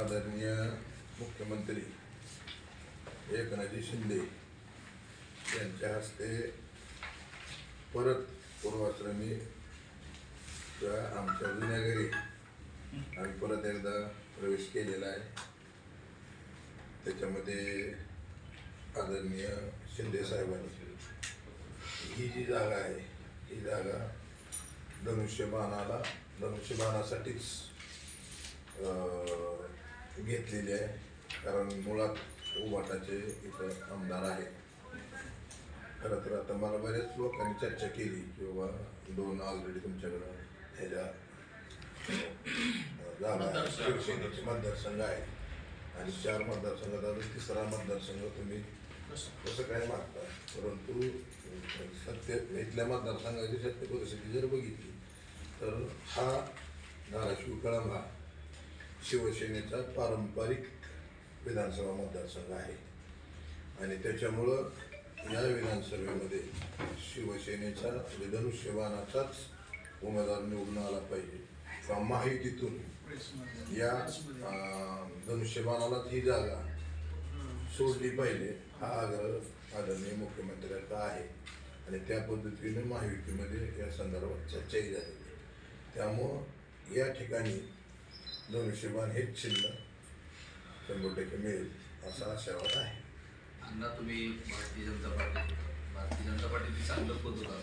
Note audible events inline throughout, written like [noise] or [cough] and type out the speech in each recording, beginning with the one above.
आदरणीय मुख्यमंत्री एकनाथजी शिंदे यांच्या हस्ते परत पूर्वाश्रमी आमच्या जुन्या घरी आम्ही परत एकदा प्रवेश केलेला आहे. त्याच्यामध्ये आदरणीय शिंदे साहेबांनी ही जी जागा आहे ही जागा धनुष्यबाणाला धनुष्यबाणासाठीच घेतलेली आहे. कारण मुळात उबाटाचे इथं आमदार आहेत. खरं तर आता मला बऱ्याच लोकांनी चर्चा केली की बाबा दोन ऑलरेडी तुमच्याकडं ह्याच्या शिवसेनेचे मतदारसंघ आहेत. आणि चार मतदारसंघात अजून तिसरा मतदारसंघ तुम्ही कसं काय मागता? परंतु सत्य इथल्या मतदारसंघाची सत्य परिस्थिती जर बघितली तर हा धाराशिव कळंब शिवसेनेचा पारंपरिक विधानसभा मतदारसंघ आहे. आणि त्याच्यामुळं या विधानसभेमध्ये शिवसेनेचा म्हणजे धनुष्यबाणाचाच उमेदवार निवडून आला पाहिजे. किंवा माहितीतून या धनुष्यबाणालाच ही जागा सोडली पाहिजे हा आग्रह आदरणीय मुख्यमंत्र्यांचा आहे. आणि त्या पद्धतीने महायुतीमध्ये या संदर्भात चर्चाही झालेली त्यामुळं या ठिकाणी धनुष्यबाण हेच चिन्ह शंभर टक्के मिळेल असा आशावाद आहे. अण्णा तुम्ही भारतीय जनता पार्टी भारतीय जनता पार्टीचे चांगलं पद होता.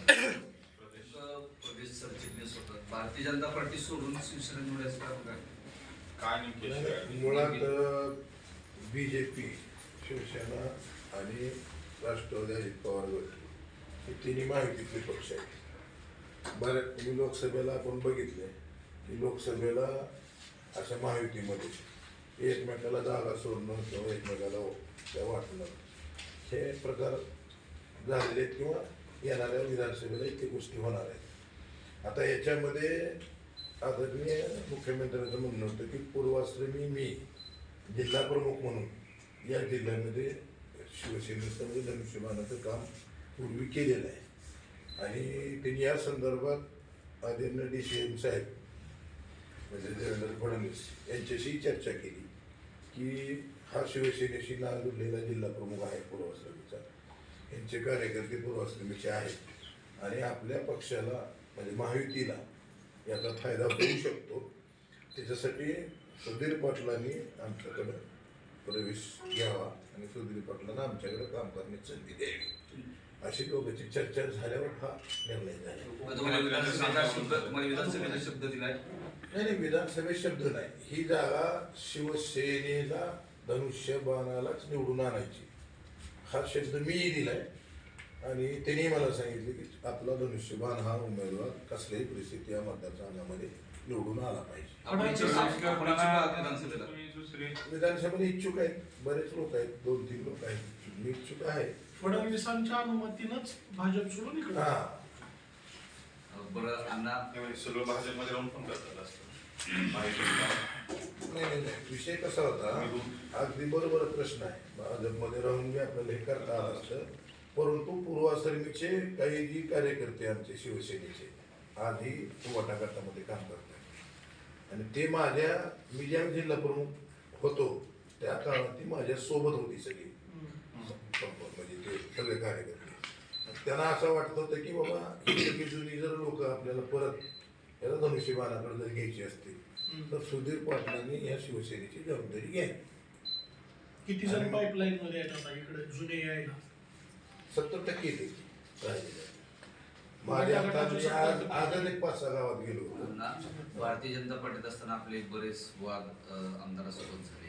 प्रदेश सरचिटणीस होतात भारतीय जनता पार्टी सोडून शिवसेना निवडायचं काम काय? काय नेमकी? मुळात बी जे पी शिवसेना आणि राष्ट्रवादी अजित पवार गट हे तिन्ही माहितीतले पक्ष आहेत. बऱ्याच लोकसभेला आपण बघितले. की लोकसभेला अशा महायुतीमध्ये. एकमेकाला जागा सोडणं किंवा एकमेकाला त्या वाटणं. हे प्रकार झालेले आहेत किंवा येणाऱ्या विधानसभेला इतके गोष्टी होणार आहेत. आता याच्यामध्ये आदरणीय मुख्यमंत्र्यांचं म्हणणं होतं की पूर्वाश्रमी मी जिल्हा प्रमुख म्हणून या जिल्ह्यामध्ये शिवसेनेचं म्हणजे धनुष्यमानाचं काम पूर्वी केलेलं आहे. आणि त्यांनी या संदर्भात आदरणीय डी सी एम साहेब म्हणजे देवेंद्र फडणवीस यांच्याशी चर्चा केली की हा शिवसेनेशी नाळ जिल्हा प्रमुख आहे पूर्वाश्रमीचा यांचे कार्यकर्ते पूर्वाश्रमीचे आहेत. आणि आपल्या पक्षाला म्हणजे महायुतीला याचा फायदा होऊ शकतो. त्याच्यासाठी सुधीर पाटलांनी आमच्याकडं प्रवेश घ्यावा आणि सुधीर पाटलांना आमच्याकडे काम करण्याची संधी द्यावी. अशी दोघांची चर्चा झाल्यावर हा निर्णय झाला. तुम्हाला शब्द दिलाय. नाही नाही विधानसभेत शब्द नाही. ही जागा शिवसेनेला धनुष्यबाणालाच निवडून आणायची. हा शब्द मीही दिलाय. आणि त्यांनी मला सांगितले की आपला धनुष्यबाण हा उमेदवार कसल्याही परिस्थिती या मतदारसंघामध्ये निवडून आला पाहिजे. आपण इच्छुक आहात- विधानसभेला. इच्छुक बरेच लोक आहेत. दोन तीन लोक आहेत. मी इच्छुक आहे. फडणवीसांच्या अनुमतीनंच भाजप सोडून इकडे हा. बरं अण्णा. सगळं भाजपमध्ये राहून पण करतात असतं माहिती आहे. नाही नाही नाही. विषय कसा होता अगदी बरोबर प्रश्न आहे. भाजपमध्ये राहून बी आपल्याला हे करता आलं असतं. परंतु पूर्वाश्रमीचे काही जी कार्यकर्ते आमचे शिवसेनेचे आधी पुरवठा गटामध्ये काम करतात आणि ते माझ्या मी ज्या जिल्हा प्रमुख होतो त्या काळात ती माझ्या सोबत होती सगळी. म्हणजे ते सगळे कार्यकर्ते. त्यांना असं वाटत होतं की बाबा ही जुनी जर लोक आपल्याला परत याला धनुष्यबाणाकडे जर घ्यायची असतील तर सुधीर पाटलांनी या शिवसेनेची जबाबदारी घ्यावी. किती जण पाईपलाईन मध्ये आता इकडे जुने यायला सत्तर टक्के येते. माझ्या आज एक पाच सहा गावात गेलो भारतीय जनता पार्टीत असताना आपले बरेच वाद आमदारासोबत झाले.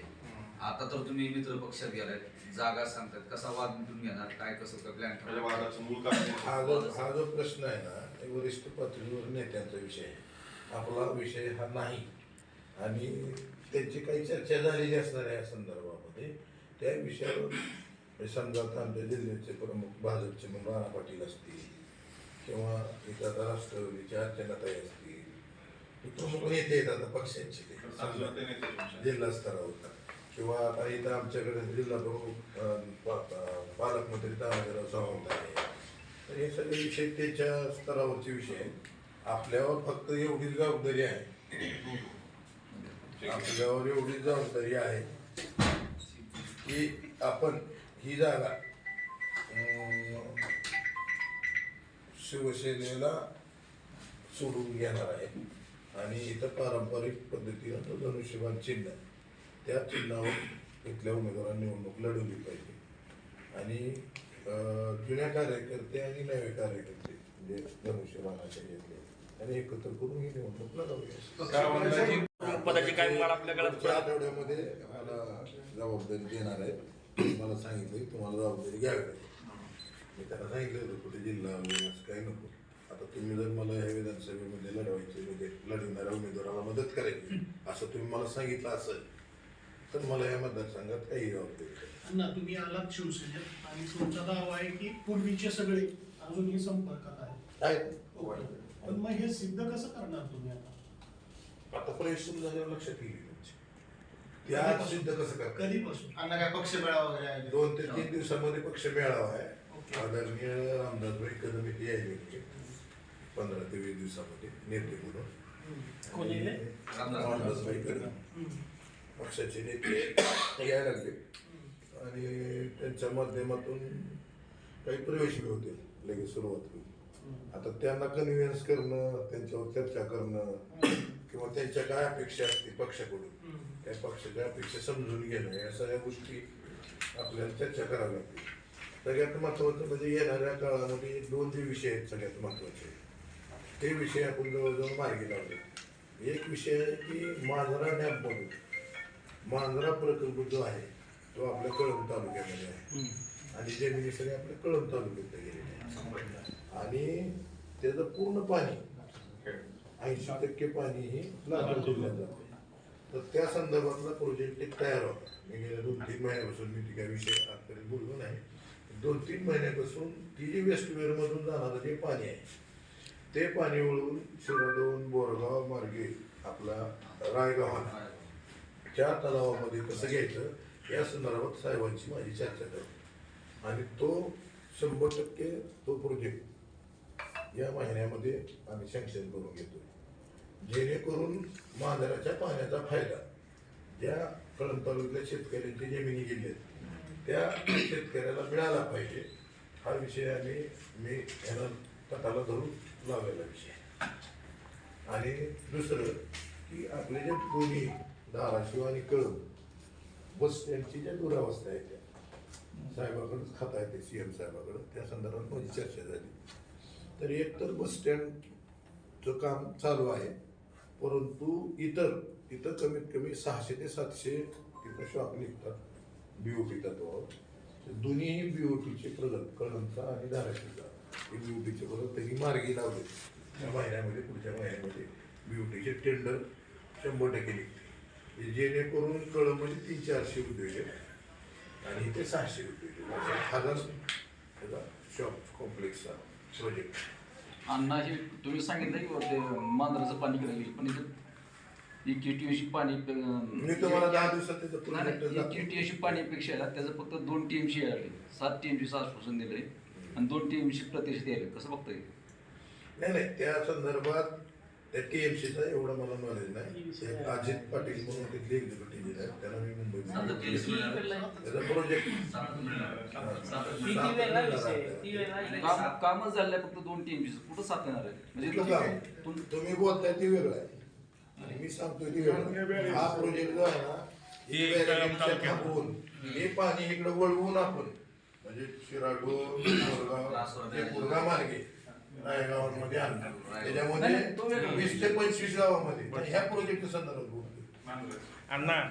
आता तर तुम्ही मित्र पक्षात गेलाय. जागा सांगतात. कसा वाद मिटून घेणार? काय कसं काय प्लॅन माझ्या वादाचं मूळ कारण हा जो हा जो प्रश्न आहे ना वरिष्ठ पातळीवर नेत्यांचा विषय आहे. आपला विषय हा नाही. आणि त्यांची काही चर्चा झालेली असणार आहे या संदर्भामध्ये. त्या विषयावर म्हणजे समजा आता आमच्या जिल्ह्याचे प्रमुख भाजपचे म्हणून राणा पाटील असतील किंवा इथं आता राष्ट्रवादीच्या अर्चनाताई असतील हे प्रमुख नेते आहेत आता पक्षांचे. ते. समजा. जिल्हा स्तरावर. किंवा आता इथं आमच्याकडे जिल्हा प्रमुख पालकमंत्री तानाजीराव सावंत आहे तर हे सगळे विषय त्याच्या स्तरावरचे विषय आहेत. आपल्यावर फक्त एवढीच जबाबदारी आहे. आपल्यावर एवढीच जबाबदारी आहे की आपण ही जागा शिवसेनेला सोडून घेणार आहे. आणि इथं पारंपरिक पद्धतीनं तो धनुष्यबाण चिन्ह आहे. त्या चिन्हावर इथल्या उमेदवारांनी निवडणूक लढवली पाहिजे. आणि जुन्या कार्यकर्ते आणि नवे कार्यकर्ते म्हणजे धनुष्यबाणाच्या घेतले. आणि एकत्र करून ही निवडणूक लढवली. पदाची काय पुढच्या आठवड्यामध्ये मला जबाबदारी देणार आहे मला सांगितलं तुम्हाला जबाबदारी घ्यावी लागेल. मी त्यांना सांगितलं होतं कुठे जिल्हा वगैरे असं काही नको. आता तुम्ही जर मला या विधानसभेमध्ये लढवायचे म्हणजे लढवणाऱ्या उमेदवाराला मदत करायची असं तुम्ही मला सांगितलं असेल तर मला या मतदारसंघात काही. अण्णा तुम्ही आलात शिवसेनेत आणि तुमचा दावा आहे की पूर्वीचे सगळे अजूनही संपर्कात आहेत. आहे पण मग हे सिद्ध कसं करणार तुम्ही आता? आता परिश्रम झाल्यावर लक्षात येईल त्या सिद्ध कसं करता कधीपासून? अण्णा काय पक्ष मेळावा वगैरे आहे? दोन ते तीन दिवसामध्ये पक्ष मेळावा आहे. ओके. आदरणीय रामदासभाई कदम इथे यायचे पंधरा ते वीस दिवसामध्ये नेते म्हणून. कोण? रामदास रामदासभाई कदम. हम्म. पक्षाचे नेते [coughs] यायला लागले. आणि त्यांच्या माध्यमातून काही प्रवेश बी होते लगेच सुरुवात होईल आता त्यांना कन्व्हिन्स करणं त्यांच्यावर चर्चा करणं किंवा त्यांच्या काय अपेक्षा असतील पक्षाकडून त्या पक्षाच्या अपेक्षा समजून घेणं या सगळ्या गोष्टी आपल्याला चर्चा कराव्या लागतील सगळ्यात महत्त्वाचं म्हणजे येणाऱ्या काळामध्ये दोन जे विषय आहेत सगळ्यात महत्त्वाचे. ते विषय आपण जवळजवळ मार्गी लावले. एक विषय आहे की मांजरा डॅममधून मांजरा प्रकल्प जो आहे तो आपल्या कळंब तालुक्यामध्ये आहे. आणि जमिनी सगळ्या आपल्या कळंब तालुक्यात गेलेल्या आहे आणि त्याचं पूर्ण पाणी ऐंशी टक्के पाणी हे लातूर जिल्ह्यात जाते. तर त्या संदर्भातला प्रोजेक्ट एक तयार होता. मी गेल्या दोन तीन महिन्यापासून मी ती काय विषय आजपर्यंत बोललो नाही. दोन तीन महिन्यापासून ती जी वेस्टवेअरमधून जाणारं जे पाणी आहे ते पाणी वळून शिराडोन बोरगाव मार्गे आपला रायगाव त्या तलावामध्ये कसं घ्यायचं या संदर्भात साहेबांची माझी चर्चा करते. आणि तो शंभर टक्के तो प्रोजेक्ट या महिन्यामध्ये आम्ही सँक्शन करून घेतो जेणेकरून मांजराच्या पाण्याचा फायदा ज्या कळंब तालुक्यातल्या शेतकऱ्यांची जमिनी गेली आहेत त्या शेतकऱ्याला मिळाला पाहिजे. हा विषय आम्ही मी ह्याला तटाला धरून लावायला विषय. आणि दुसरं की आपले जे दोन्ही धाराशिव आणि कळंब बस स्टँडची ज्या दुरावस्था आहे त्या. साहेबाकडंच खाता येते सी एम साहेबाकडं. त्या संदर्भात माझी चर्चा झाली. तर एक तर बस स्टँडचं काम चालू आहे. परंतु इतर इथं कमीत कमी सहाशे ते सातशे तिथं शॉप निघतात. बी ओ टी तत्वावर. दोन्हीही बी ओ टीचे प्रगत कळंबचा आणि धाराशिवचा. हे बी ओ टीचे प्रगत त्यांनी मार्गी लावले. या महिन्यामध्ये पुढच्या महिन्यामध्ये बी ओ टीचे टेंडर शंभर टक्के निघते जेणेकरून कळंबमध्ये तीन चारशे आहेत. आणि इथे सहाशे अशा हजार त्याचा शॉप कॉम्प्लेक्सचा प्रोजेक्ट अण्णा हे तुम्ही सांगितलं की ते मांजराचं पाणी इकडे येईल पण इथं एक टीएमशी पाणी मी तुम्हाला दहा दिवसात त्याचं एक टीएमशी पाणीपेक्षा त्याचं फक्त दोन टीएमशी आले. सात टीएमशी आश्वासन दिलंय. आणि दोन टीएमशी प्रतिष्ठित यायले कसं बघताय? नाही नाही त्या संदर्भात त्या टीएमसीचा एवढं मला नॉलेज नाही. अजित पाटील म्हणून तिथले एक्झिक्युटिव्ह आहेत त्याला मी मिळालं. त्याचा प्रोजेक्ट. काम कामच झालंय फक्त दोन टीएमशी कुठं साथ येणार आहे? म्हणजे काम? तुम- तुम्ही बोलताय ते वेगळं आहे. आणि मी सांगतोय ते वेगळं आहे. हा प्रोजेक्ट जो आहे ना हे थांबवून हे पाणी इकडे वळवून आपण म्हणजे शिराडो बोरगाव ते मार्गे. रायगावांमध्ये आणणार त्याच्यामध्ये वीस ते पंचवीस गावामध्ये. पण ह्या प्रोजेक्ट संदर्भात बोलतोय अण्णा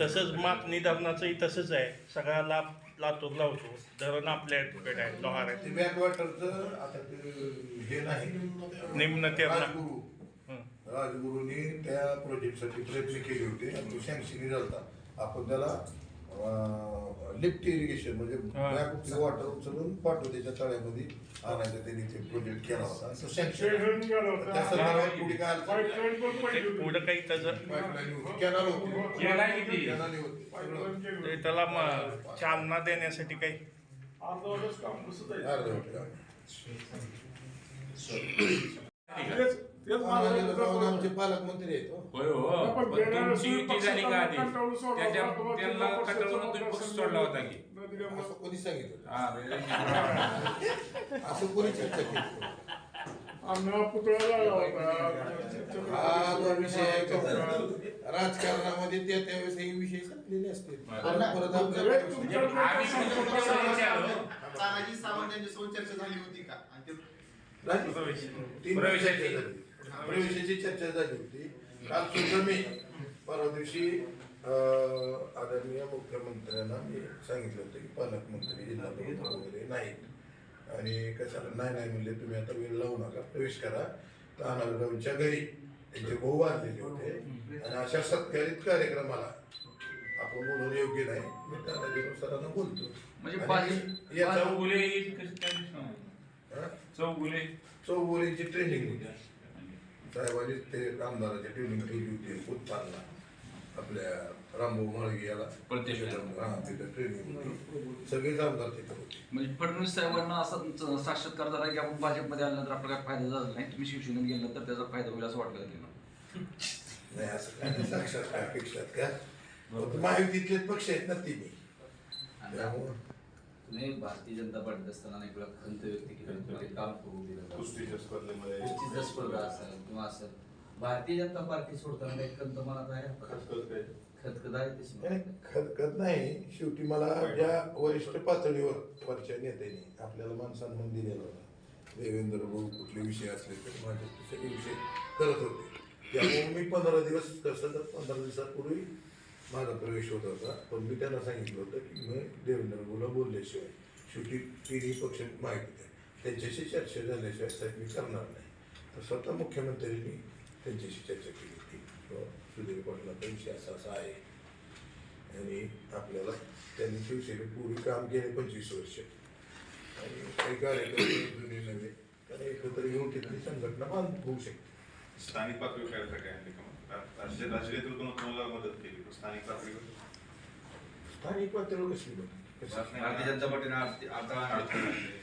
तसंच मापणी धरणाचंही तसंच आहे. सगळा लाभ लातूर लावतो. धरण आपल्याकडे आहे लोहार आहे. ते बॅकवॉटरचं आता ते हे नाही. निम्न तेरणा. राजगुरू. हं. राजगुरूंनी त्या प्रोजेक्टसाठी प्रयत्न केले होते. आणि तो सँक्शन झाला आपण त्याला लिफ्ट इरिगेशन म्हणजे. बॅक वॉटर उचलून पाठवतेच्या तळ्यामध्ये आणायचा त्यांनी ते प्रोजेक्ट केला होता. त्या संदर्भात पुढे काय ते पुढं काही त्याचं कॅनल होती? कॅनल त्याला चालना देण्यासाठी काही अर्धवटच काम कसं तेच आम्हाला मला जाऊन आमचे पालकमंत्री आहेत हो. होय हो. पण पण गेल्या तुमची वेळेस युती झाली का आधी कंटाळून सोडला त्याच्या होता, तेव्हा त्यांना जिल्हा परिषदचा कंटाळून तुम्ही पक्ष सोडला होता की. न दिल्यामुळे. असं कोणी सांगितलं? हा म्हणजे- असं कोणी चर्चा केली? आम्हाला पुतळा लागला हा जो विषय आहे राजकारणामध्ये त्या त्यावेळेस हे विषय संपलेले असतील. परत परत आपल्या एक म्हणजे तुमच्या आम्ही तुमच्या पक्षाला विचारलं. तानाजी सावंत यांच्यासोबत चर्चा झाली होती का? आणि ते नाही, तीन प्रवेशाची. प्रवेशाची चर्चा झाली होती. काल सुद्धा मी परवा दिवशी आदरणीय मुख्यमंत्र्यांना मी सांगितलं होतं की पालकमंत्री जिल्हा प्रमुख वगैरे नाहीत. आणि कशाला? नाही नाही म्हणले तुम्ही आता वेळ लावू नका प्रवेश करा. तानागावच्या घरी त्यांचे भाऊ वारलेले होते. आणि अशा सत्कारित कार्यक्रमाला आपण बोलून योग्य नाही. मी तानाजी सरांना बोलतो. म्हणजे याचा? चौगुले. चौगुलेची ट्रेनिंग होती. साहेबांनी ते आमदाराची ट्रेनिंग ठेवली होती उत्पादना आपल्या रामभाऊ माळगे याला. प्रत्यक्ष. हा तिथे ट्रेनिंग होती. सगळेच आमदार तिथे होते. म्हणजे फडणवीस साहेबांना असं साक्षात्कार झाला की आपण भाजपमध्ये आल्यानंतर आपला काय फायदा झाला नाही तुम्ही शिवसेनेत गेल्यानंतर त्याचा फायदा होईल असं वाटलं त्यांना नाही असं काय नाही, साक्षात काय अपेक्षात का? फक्त महायुतीतले पक्ष आहेत ना तिन्ही. त्यामुळं? तुम्ही भारतीय जनता पार्टीत असताना वेळा खंत व्यक्त केली. काम करू दिलं. कुस्तीच्या स्पर्धेमध्ये कुस्तीच्या स्पर्धा असेल किंवा असेल भारतीय जनता पार्टी सोडताना काही खंत मनात आहे? खतखत आहे तशी नाही, खतखत नाही. शेवटी मला ज्या वरिष्ठ पातळीवर वरच्या नेत्यांनी आपल्याला मान सन्मान दिलेला होता देवेंद्र भाऊ कुठले विषय असले तर माझे ते सगळे विषय करत होते. त्यामुळे मी पंधरा दिवस कसं तर पंधरा दिवसापूर्वी माझा प्रवेश होत होता पण मी त्यांना सांगितलं होतं की मी देवेंद्र भाऊला बोलल्याशिवाय शेवटी तिन्ही पक्ष माहिती द्या त्यांच्याशी चर्चा झाल्याशिवाय साहेब मी करणार नाही. तर स्वतः मुख्यमंत्र्यांनी त्यांच्याशी चर्चा केली होती. किंवा सुधीर पाटलाचा विषय असा असा आहे. आणि आपल्याला त्यांनी शिवसेने पूर्वी काम केले पंचवीस वर्ष. आणि काही कार्यक्रम जुने नव्हे कारण एकत्र येऊन तिथली संघटना बांध होऊ शकते. स्थानिक पातळीवर काय? काय आणले का मग? रा- राष्ट्रीय राष्ट्रीय नेतृत्वानं तुम्हाला मदत केली स्थानिक पातळीवर स्थानिक पातळीवर कसली मदत? कशी? भारतीय जनता पार्टीने आता अडचण आणली.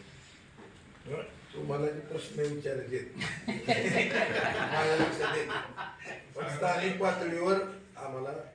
तुम्हाला जे प्रश्न विचारायचे आहेत. माझ्या लक्षात येत नाही. पण स्थानिक पातळीवर आम्हाला